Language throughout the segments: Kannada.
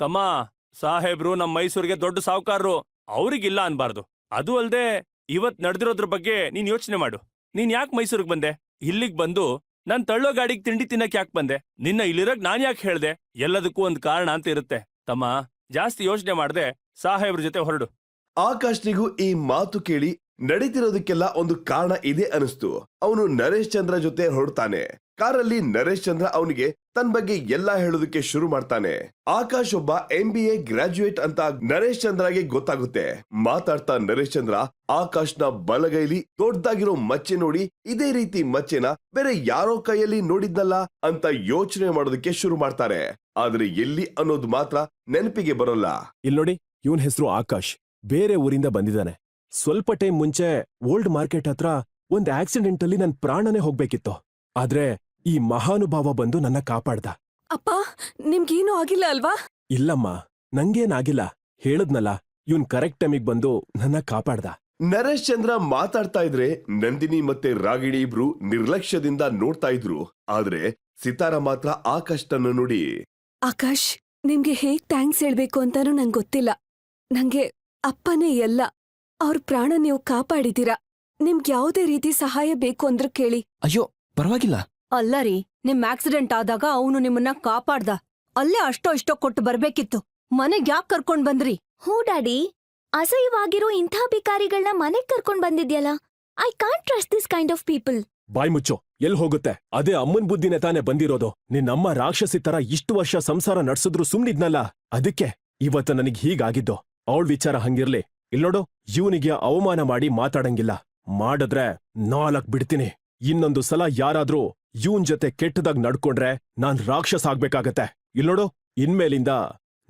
ತಮ್ಮ, ಸಾಹೇಬ್ರು ನಮ್ ಮೈಸೂರಿಗೆ ದೊಡ್ಡ ಸಾಹುಕಾರರು, ಅವ್ರಿಗಿಲ್ಲ ಅನ್ಬಾರ್ದು. ಅದು ಅಲ್ದೆ ಇವತ್ ನಡೆದಿರೋದ್ರ ಬಗ್ಗೆ ನೀನ್ ಯೋಚನೆ ಮಾಡು. ನೀನ್ ಯಾಕೆ ಮೈಸೂರಿಗೆ ಬಂದೆ? ಇಲ್ಲಿಗ್ ಬಂದು ನಾನ್ ತಳ್ಳೋ ಗಾಡಿಗೆ ತಿಂಡಿ ತಿನ್ನಕ್ ಯಾಕೆ ಬಂದೆ? ನಿನ್ನ ಇಲ್ಲಿರೋಕ್ ನಾನ್ ಯಾಕೆ ಹೇಳ್ದೆ? ಎಲ್ಲದಕ್ಕೂ ಒಂದ್ ಕಾರಣ ಅಂತ ಇರುತ್ತೆ. ತಮ್ಮ, ಜಾಸ್ತಿ ಯೋಚನೆ ಮಾಡ್ದೆ ಸಾಹೇಬ್ರ ಜೊತೆ ಹೊರಡು. ಆಕಾಶ್ನಿಗೂ ಈ ಮಾತು ಕೇಳಿ ನಡೀತಿರೋದಕ್ಕೆಲ್ಲ ಒಂದು ಕಾರಣ ಇದೆ ಅನಿಸ್ತು. ಅವನು ನರೇಶ್ ಚಂದ್ರ ಜೊತೆ ಹೊರಡ್ತಾನೆ. ಕಾರಲ್ಲಿ ನರೇಶ್ ಚಂದ್ರ ಅವನಿಗೆ ತನ್ನ ಬಗ್ಗೆ ಎಲ್ಲಾ ಹೇಳೋದಕ್ಕೆ ಶುರು ಮಾಡ್ತಾನೆ. ಆಕಾಶ್ ಒಬ್ಬ ಎಂ ಬಿ ಎ ಗ್ರಾಜ್ಯುಯೇಟ್ ಅಂತ ನರೇಶ್ ಚಂದ್ರಗೆ ಗೊತ್ತಾಗುತ್ತೆ. ಮಾತಾಡ್ತಾ ನರೇಶ್ ಚಂದ್ರ ಆಕಾಶ್ನ ಬಲಗೈಲಿ ದೊಡ್ಡದಾಗಿರೋ ಮಚ್ಚೆ ನೋಡಿ ಇದೇ ರೀತಿ ಮಚ್ಚೆನ ಬೇರೆ ಯಾರೋ ಕೈಯಲ್ಲಿ ನೋಡಿದ್ನಲ್ಲ ಅಂತ ಯೋಚನೆ ಮಾಡೋದಕ್ಕೆ ಶುರು ಮಾಡ್ತಾರೆ. ಆದ್ರೆ ಎಲ್ಲಿ ಅನ್ನೋದು ಮಾತ್ರ ನೆನಪಿಗೆ ಬರೋಲ್ಲ. ಇಲ್ಲಿ ನೋಡಿ, ಇವನ್ ಹೆಸರು ಆಕಾಶ್. ಬೇರೆ ಊರಿಂದ ಬಂದಿದ್ದಾನೆ. ಸ್ವಲ್ಪ ಟೈಮ್ ಮುಂಚೆ ಓಲ್ಡ್ ಮಾರ್ಕೆಟ್ ಹತ್ರ ಒಂದ್ ಆಕ್ಸಿಡೆಂಟ್ ಅಲ್ಲಿ ನನ್ ಪ್ರಾಣನೇ ಹೋಗ್ಬೇಕಿತ್ತು. ಆದ್ರೆ ಈ ಮಹಾನುಭಾವ ಬಂದು ನನ್ನ ಕಾಪಾಡ್ದ. ಅಪ್ಪ ನಿಮ್ಗೇನು ಆಗಿಲ್ಲ ಅಲ್ವಾ? ಇಲ್ಲಮ್ಮ ನಂಗೇನಾಗಿಲ್ಲ. ಹೇಳದ್ನಲ್ಲ ಇವನ್ ಕರೆಕ್ಟ್ ಟೈಮಿಗ್ ಬಂದು ನನ್ನ ಕಾಪಾಡ್ದ. ನರೇಶ್ ಚಂದ್ರ ಮಾತಾಡ್ತಾ ಇದ್ರೆ ನಂದಿನಿ ಮತ್ತೆ ರಾಗಿಣಿ ಇಬ್ರು ನಿರ್ಲಕ್ಷ್ಯದಿಂದ ನೋಡ್ತಾ ಇದ್ರು. ಆದ್ರೆ ಸಿತಾರ ಮಾತ್ರ ಆಕಾಶ್ನನ್ನು ನೋಡಿ. ಆಕಾಶ್ ನಿಮ್ಗೆ ಹೇಗ್ ಥ್ಯಾಂಕ್ಸ್ ಹೇಳ್ಬೇಕು ಅಂತಾನೂ ನಂಗ್ ಗೊತ್ತಿಲ್ಲ. ನಂಗೆ ಅಪ್ಪನೇ ಎಲ್ಲ. ಅವ್ರ ಪ್ರಾಣ ನೀವು ಕಾಪಾಡಿದೀರ ನಿಮ್ಗ್ ಯಾವ್ದೇ ರೀತಿ ಸಹಾಯ ಬೇಕು ಅಂದ್ರೆ ಕೇಳಿ. ಅಯ್ಯೋ ಪರವಾಗಿಲ್ಲ. ಅಲ್ಲ ರೀ ನಿಮ್ ಆಕ್ಸಿಡೆಂಟ್ ಆದಾಗ ಅವನು ನಿಮ್ಮನ್ನ ಕಾಪಾಡ್ದ. ಅಲ್ಲೇ ಅಷ್ಟೋ ಇಷ್ಟೋ ಕೊಟ್ಟು ಬರ್ಬೇಕಿತ್ತು. ಮನೆಗ್ ಯಾಕ್ ಕರ್ಕೊಂಡ್ ಬಂದ್ರಿ? ಹೂ ಡ್ಯಾಡಿ ಅಸಹ್ಯವಾಗಿರೋ ಇಂಥ ಭಿಕಾರಿಗಳನ್ನ ಮನೆಗ್ ಕರ್ಕೊಂಡ್ ಬಂದಿದ್ಯಲ್ಲ? I can't trust this kind of people ಬಾಯ್ ಮುಚ್ಚು ಎಲ್ ಹೋಗುತ್ತೆ? ಅದೇ ಅಮ್ಮನ್ ಬುದ್ಧಿನೇ ತಾನೇ ಬಂದಿರೋದು. ನಿನ್ನಮ್ಮ ರಾಕ್ಷಸಿ ತರ ಇಷ್ಟು ವರ್ಷ ಸಂಸಾರ ನಡ್ಸಿದ್ರು ಸುಮ್ನಿದ್ನಲ್ಲ. ಅದಕ್ಕೆ ಇವತ್ತು ನನಗ್ ಹೀಗಾಗಿದ್ದು. ಅವಳ ವಿಚಾರ ಹಂಗಿರ್ಲಿ. ಇಲ್ನೋಡು ಇವನಿಗೆ ಅವಮಾನ ಮಾಡಿ ಮಾತಾಡಂಗಿಲ್ಲ. ಮಾಡಿದ್ರೆ ನಾಲ್ಕ್ ಬಿಡ್ತೀನಿ. ಇನ್ನೊಂದು ಸಲ ಯಾರಾದ್ರೂ ಇವನ್ ಜೊತೆ ಕೆಟ್ಟದಾಗ್ ನಡ್ಕೊಂಡ್ರೆ ನಾನ್ ರಾಕ್ಷಸ ಆಗ್ಬೇಕಾಗತ್ತೆ. ಇಲ್ನೋಡು ಇನ್ಮೇಲಿಂದ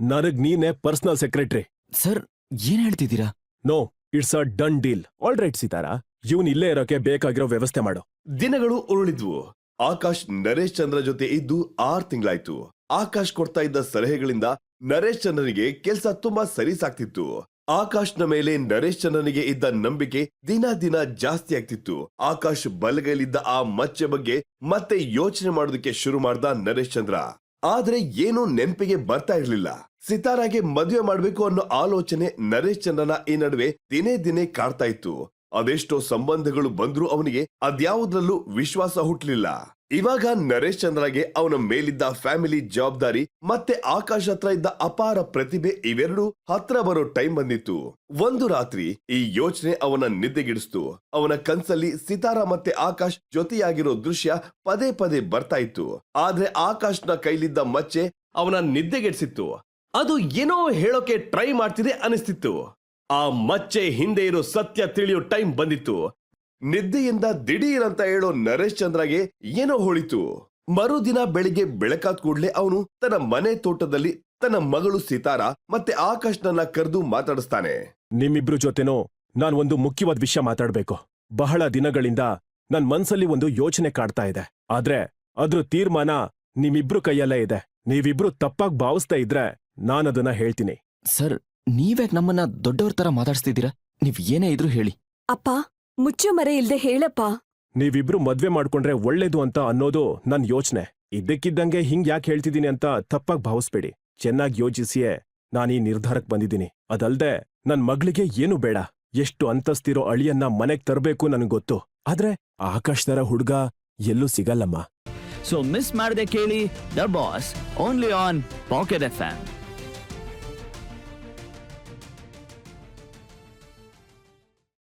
ನನಗ್ ನೀನೇ ಪರ್ಸನಲ್ ಸೆಕ್ರೆಟರಿ. ಸರ್ ಏನ್ ಹೇಳ್ತಿದ್ದೀರಾ? No it's a done deal. All right Sitara ಇವನ್ ಇಲ್ಲೇ ಇರೋಕೆ ಬೇಕಾಗಿರೋ ವ್ಯವಸ್ಥೆ ಮಾಡು. ದಿನಗಳು ಉರುಳಿದ್ವು. ಆಕಾಶ್ ನರೇಶ್ ಚಂದ್ರ ಜೊತೆ ಇದ್ದು ಆರ್ ತಿಂಗಳಾಯ್ತು. ಆಕಾಶ್ ಕೊಡ್ತಾ ಇದ್ದ ಸಲಹೆಗಳಿಂದ ನರೇಶ್ ಚಂದ್ರನಿಗೆ ಕೆಲ್ಸ ತುಂಬಾ ಸರಿ ಸಾಕ್ತಿತ್ತು ಆಕಾಶ್ನ ಮೇಲೆ ನರೇಶ್ ಚಂದ್ರನಿಗೆ ಇದ್ದ ನಂಬಿಕೆ ದಿನ ದಿನ ಜಾಸ್ತಿ ಆಗ್ತಿತ್ತು. ಆಕಾಶ್ ಬಲಗೈಲಿದ್ದ ಆ ಮಚ್ಚೆ ಬಗ್ಗೆ ಮತ್ತೆ ಯೋಚನೆ ಮಾಡೋದಕ್ಕೆ ಶುರು ಮಾಡ್ದ ನರೇಶ್ ಚಂದ್ರ ಆದ್ರೆ ಏನೂ ನೆನಪಿಗೆ ಬರ್ತಾ ಇರ್ಲಿಲ್ಲ. ಸಿತಾರಾಗೆ ಮದುವೆ ಮಾಡ್ಬೇಕು ಅನ್ನೋ ಆಲೋಚನೆ ನರೇಶ್ ಚಂದ್ರನ ಈ ನಡುವೆ ದಿನೇ ದಿನೇ ಕಾಡ್ತಾ ಇತ್ತು. ಅದೆಷ್ಟೋ ಸಂಬಂಧಗಳು ಬಂದ್ರೂ ಅವನಿಗೆ ಅದ್ಯಾವುದ್ರಲ್ಲೂ ವಿಶ್ವಾಸ ಹುಟ್ಲಿಲ್ಲ. ಇವಾಗ ನರೇಶ್ ಚಂದ್ರಗೆ ಅವನ ಮೇಲಿದ್ದ ಫ್ಯಾಮಿಲಿ ಜವಾಬ್ದಾರಿ ಮತ್ತೆ ಆಕಾಶ್ ಹತ್ರ ಇದ್ದ ಅಪಾರ ಪ್ರತಿಭೆ ಇವೆರಡು ಹತ್ರ ಬರೋ ಟೈಮ್ ಬಂದಿತ್ತು. ಒಂದು ರಾತ್ರಿ ಈ ಯೋಚನೆ ಅವನ ನಿದ್ದೆಗಿಡಿಸ್ತು. ಅವನ ಕನ್ಸಲ್ಲಿ ಸಿತಾರ ಮತ್ತೆ ಆಕಾಶ್ ಜೊತೆಯಾಗಿರೋ ದೃಶ್ಯ ಪದೇ ಪದೇ ಬರ್ತಾ ಇತ್ತು. ಆದ್ರೆ ಆಕಾಶ್ನ ಕೈಲಿದ್ದ ಮಚ್ಚೆ ಅವನ ನಿದ್ದೆಗೆಡಿಸಿತ್ತು. ಅದು ಏನೋ ಹೇಳೋಕೆ ಟ್ರೈ ಮಾಡ್ತಿದೆ ಅನಿಸ್ತಿತ್ತು. ಆ ಮಚ್ಚೆ ಹಿಂದೆ ಇರೋ ಸತ್ಯ ತಿಳಿಯೋ ಟೈಮ್ ಬಂದಿತ್ತು. ನಿದ್ದೆಯಿಂದ ದಿಢೀರ್ ಅಂತ ಹೇಳೋ ನರೇಶ್ ಚಂದ್ರಗೆ ಏನೋ ಹೊಳಿತು. ಮರುದಿನ ಬೆಳಿಗ್ಗೆ ಬೆಳಕಾದ ಕೂಡಲೇ ಅವನು ತನ್ನ ಮನೆ ತೋಟದಲ್ಲಿ ತನ್ನ ಮಗಳು ಸಿತಾರ ಮತ್ತೆ ಆಕಾಶ್ನನ್ನ ಕರೆದು ಮಾತಾಡಿಸ್ತಾನೆ. ನಿಮ್ಮಿಬ್ರು ಜೊತೆನೋ ನಾನ್ ಒಂದು ಮುಖ್ಯವಾದ ವಿಷಯ ಮಾತಾಡ್ಬೇಕು. ಬಹಳ ದಿನಗಳಿಂದ ನನ್ ಮನ್ಸಲ್ಲಿ ಒಂದು ಯೋಚನೆ ಕಾಡ್ತಾ ಇದೆ. ಆದ್ರೆ ಅದ್ರ ತೀರ್ಮಾನ ನಿಮ್ಮಿಬ್ರು ಕೈಯಲ್ಲೇ ಇದೆ. ನೀವಿಬ್ರು ತಪ್ಪಾಗ್ ಭಾವಿಸ್ತಾ ಇದ್ರೆ ನಾನದನ್ನ ಹೇಳ್ತೀನಿ. ಸರ್ ನೀವ್ಯಾಕ್ ನಮ್ಮನ್ನ ದೊಡ್ಡವ್ರ ತರ ಮಾತಾಡ್ಸ್ತಿದ್ದೀರಾ? ನೀವ್ ಏನೇ ಇದ್ರು ಹೇಳಿ. ಅಪ್ಪ ಮುಚ್ಚು ಮರೆ ಇಲ್ದೆ ಹೇಳಪ್ಪ. ನೀವಿಬ್ರು ಮದ್ವೆ ಮಾಡ್ಕೊಂಡ್ರೆ ಒಳ್ಳೇದು ಅಂತ ಅನ್ನೋದು ನನ್ ಯೋಚನೆ. ಇದ್ದಕ್ಕಿದ್ದಂಗೆ ಹಿಂಗ್ ಯಾಕೆ ಹೇಳ್ತಿದ್ದೀನಿ ಅಂತ ತಪ್ಪಾಗ್ ಭಾವಿಸ್ಬೇಡಿ. ಚೆನ್ನಾಗಿ ಯೋಚಿಸಿಯೇ ಈ ನಿರ್ಧಾರಕ್ ಬಂದಿದ್ದೀನಿ. ಅದಲ್ದೆ ನನ್ ಮಗಳಿಗೆ ಏನು ಬೇಡ. ಎಷ್ಟು ಅಂತಸ್ತಿರೋ ಅಳಿಯನ್ನ ಮನೆಗ್ ತರಬೇಕು ನನಗ್ ಗೊತ್ತು. ಆದ್ರೆ ಆಕಾಶ್ ತರ ಹುಡ್ಗ ಎಲ್ಲೂ ಸಿಗಲ್ಲಮ್ಮ. ಸೊ ಮಿಸ್ ಮಾಡದೆ ಕೇಳಿ the boss only on pocket F